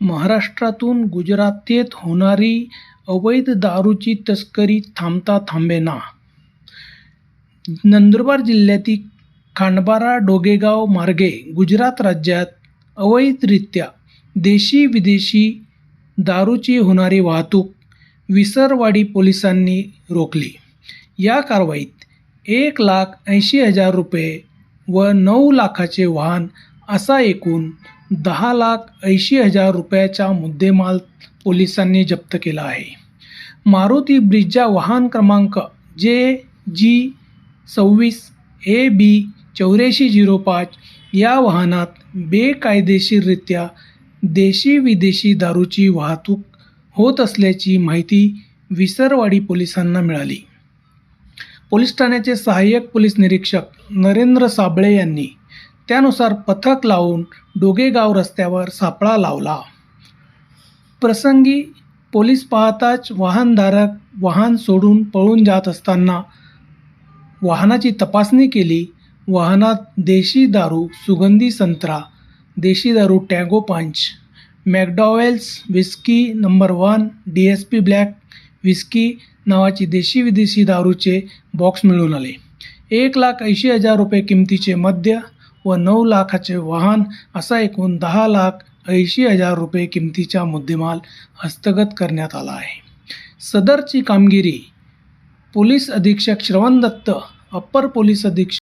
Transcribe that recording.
महाराष्ट्रातून गुजरातेत होणारी अवैध दारूची तस्करी थांबता थांबेना. नंदुरबार जिल्ह्यातील खांडबारा डोगेगाव मार्गे गुजरात राज्यात अवैधरित्या देशी विदेशी दारूची होणारी वाहतूक विसरवाडी पोलिसांनी रोखली. या कारवाईत एक लाख ऐंशी हजार रुपये व नऊ लाखाचे वाहन असा एकूण दहा लाख ऐंशी हजार रुपयाचा मुद्देमाल पोलिसांनी जप्त केला आहे. मारुती ब्रिजा वाहन क्रमांक जे जी सव्वीस ए बी चौऱ्याऐंशी झिरो पाच या वाहनात बेकायदेशीररित्या देशी विदेशी दारूची वाहतूक होत असल्याची माहिती विसरवाडी पोलिसांना मिळाली. पोलीस ठाण्याचे सहाय्यक पोलीस निरीक्षक नरेंद्र साबळे यांनी त्यानुसार पथक लावून डोगेगाव रस्त्यावर सापळा लावला. प्रसंगी पोलीस पाहताच वाहनधारक वाहन सोडून पळून जात असताना वाहनाची तपासणी केली. वाहनात देशी दारू सुगंधी संत्रा देशी दारू tango punch McDowell's whisky number one D S P black whisky नावाची देशी विदेशी दारूचे बॉक्स मिळून आले. एक लाख ऐंशी हजार रुपये किमतीचे मद्य व नऊ लाखाचे वाहन असा एकूण दहा लाख ऐंशी हजार रुपये किमतीचा मुद्देमाल हस्तगत करण्यात आला आहे. सदरची कामगिरी पोलीस अधीक्षक श्रवण दत्त अप्पर पोलीस अधीक्षक